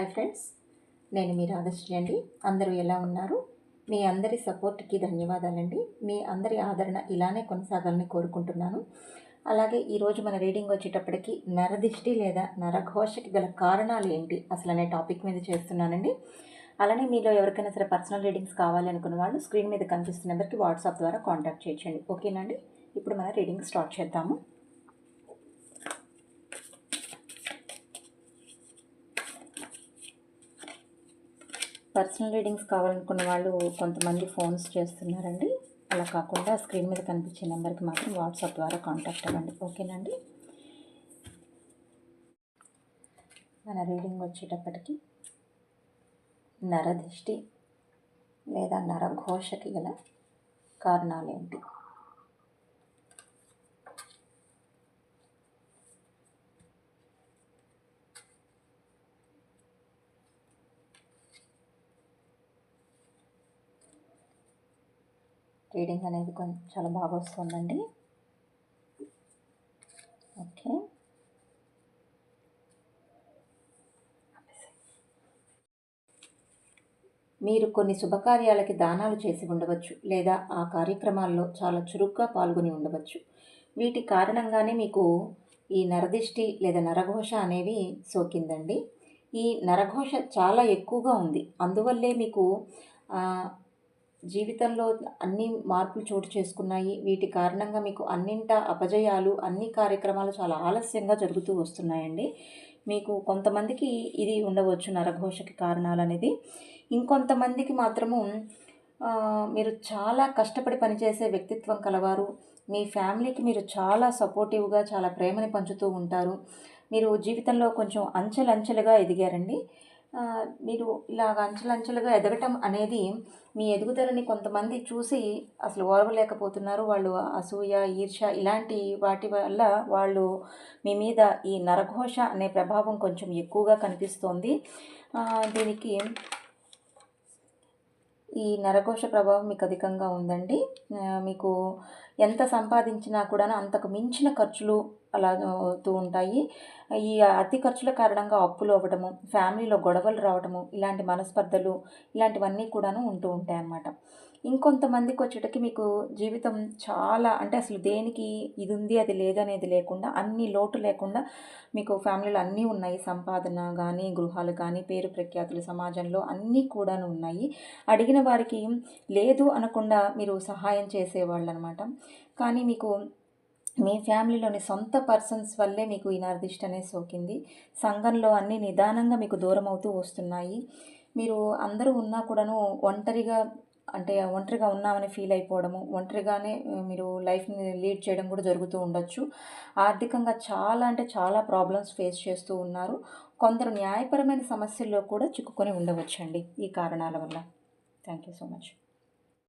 Hi friends నేను మీ రాధశ్రీ అండి. అందరూ ఎలా ఉన్నారు? మీ అందరి సపోర్ట్కి ధన్యవాదాలండి. మీ అందరి ఆదరణ ఇలానే కొనసాగాలని కోరుకుంటున్నాను. అలాగే ఈరోజు మన రీడింగ్ వచ్చేటప్పటికి నరదిష్టి లేదా నరఘోషకి గల కారణాలు ఏంటి అసలు అనే టాపిక్ మీద చేస్తున్నానండి. అలానే మీలో ఎవరికైనా సరే పర్సనల్ రీడింగ్స్ కావాలి అనుకున్న వాళ్ళు స్క్రీన్ మీద కనిపిస్తున్న నెంబర్కి వాట్సాప్ ద్వారా కాంటాక్ట్ చేయొచ్చండి. ఓకేనండి ఇప్పుడు మన రీడింగ్ స్టార్ట్ చేద్దాము. పర్సనల్ రీడింగ్స్ కావాలనుకున్న వాళ్ళు కొంతమంది ఫోన్స్ చేస్తున్నారండి. అలా కాకుండా స్క్రీన్ మీద కనిపించే నెంబర్కి మాత్రం వాట్సాప్ ద్వారా కాంటాక్ట్ అవ్వండి. ఓకేనండి? మన రీడింగ్ వచ్చేటప్పటికి నరదిష్టి లేదా నరఘోషకి గల కారణాలు రీడింగ్ అనేది కొంచెం చాలా బాగా వస్తుందండి. ఓకే. మీరు కొన్ని శుభకార్యాలకి దానాలు చేసి ఉండవచ్చు లేదా ఆ కార్యక్రమాల్లో చాలా చురుగ్గా పాల్గొని ఉండవచ్చు. వీటి కారణంగానే మీకు ఈ నరదిష్టి లేదా నరఘోష అనేవి సోకిందండి. ఈ నరఘోష చాలా ఎక్కువగా ఉంది. అందువల్లే మీకు జీవితంలో అన్ని మార్పులు చోటు చేసుకున్నాయి. వీటి కారణంగా మీకు అన్నింట అపజయాలు అన్ని కార్యక్రమాలు చాలా ఆలస్యంగా జరుగుతూ వస్తున్నాయండి. మీకు కొంతమందికి ఇది ఉండవచ్చు నరఘోషకి కారణాలు అనేది ఇంకొంతమందికి మాత్రము మీరు చాలా కష్టపడి పనిచేసే వ్యక్తిత్వం కలవారు. మీ ఫ్యామిలీకి మీరు చాలా సపోర్టివ్గా చాలా ప్రేమని పంచుతూ ఉంటారు. మీరు జీవితంలో కొంచెం అంచెలంచెలుగా ఎదిగారండి. మీరు ఇలాగ అంచెలంచెలుగా ఎదగటం అనేది మీ ఎదుగుదలని కొంతమంది చూసి అసలు ఓర్వలేకపోతున్నారు. వాళ్ళు అసూయ ఈర్ష ఇలాంటి వాటి వల్ల వాళ్ళు మీ మీద ఈ నరఘోష అనే ప్రభావం కొంచెం ఎక్కువగా కనిపిస్తోంది. దీనికి ఈ నరఘోష ప్రభావం మీకు అధికంగా ఉందండి. మీకు ఎంత సంపాదించినా కూడా అంతకు మించిన ఖర్చులు అలా అవుతూ ఉంటాయి. ఈ అతి ఖర్చుల కారణంగా అప్పులు అవ్వడము ఫ్యామిలీలో గొడవలు రావడము ఇలాంటి మనస్పర్ధలు ఇలాంటివన్నీ కూడాను ఉంటూ ఉంటాయి అన్నమాట ఇంకొంతమందికి వచ్చేటకి మీకు జీవితం చాలా అంటే అసలు దేనికి ఇది ఉంది అది లేదనేది లేకుండా అన్ని లోటు లేకుండా మీకు ఫ్యామిలీలో అన్నీ ఉన్నాయి. సంపాదన కానీ గృహాలు కానీ పేరు ప్రఖ్యాతులు సమాజంలో అన్నీ కూడాను ఉన్నాయి. అడిగిన వారికి లేదు అనకుండా మీరు సహాయం చేసేవాళ్ళు అనమాట కానీ మీకు మీ ఫ్యామిలీలోని సొంత పర్సన్స్ వల్లే మీకు ఈ నర్దిష్ట అనేది సోకింది. సంఘంలో అన్ని నిదానంగా మీకు దూరం అవుతూ వస్తున్నాయి. మీరు అందరూ ఉన్నా కూడాను ఒంటరిగా అంటే ఒంటరిగా ఉన్నామని ఫీల్ అయిపోవడము ఒంటరిగానే మీరు లైఫ్ని లీడ్ చేయడం కూడా జరుగుతూ ఉండొచ్చు. ఆర్థికంగా చాలా అంటే చాలా ప్రాబ్లమ్స్ ఫేస్ చేస్తూ ఉన్నారు. కొందరు న్యాయపరమైన సమస్యల్లో కూడా చిక్కుకొని ఉండవచ్చండి ఈ కారణాల వల్ల. Thank you so much.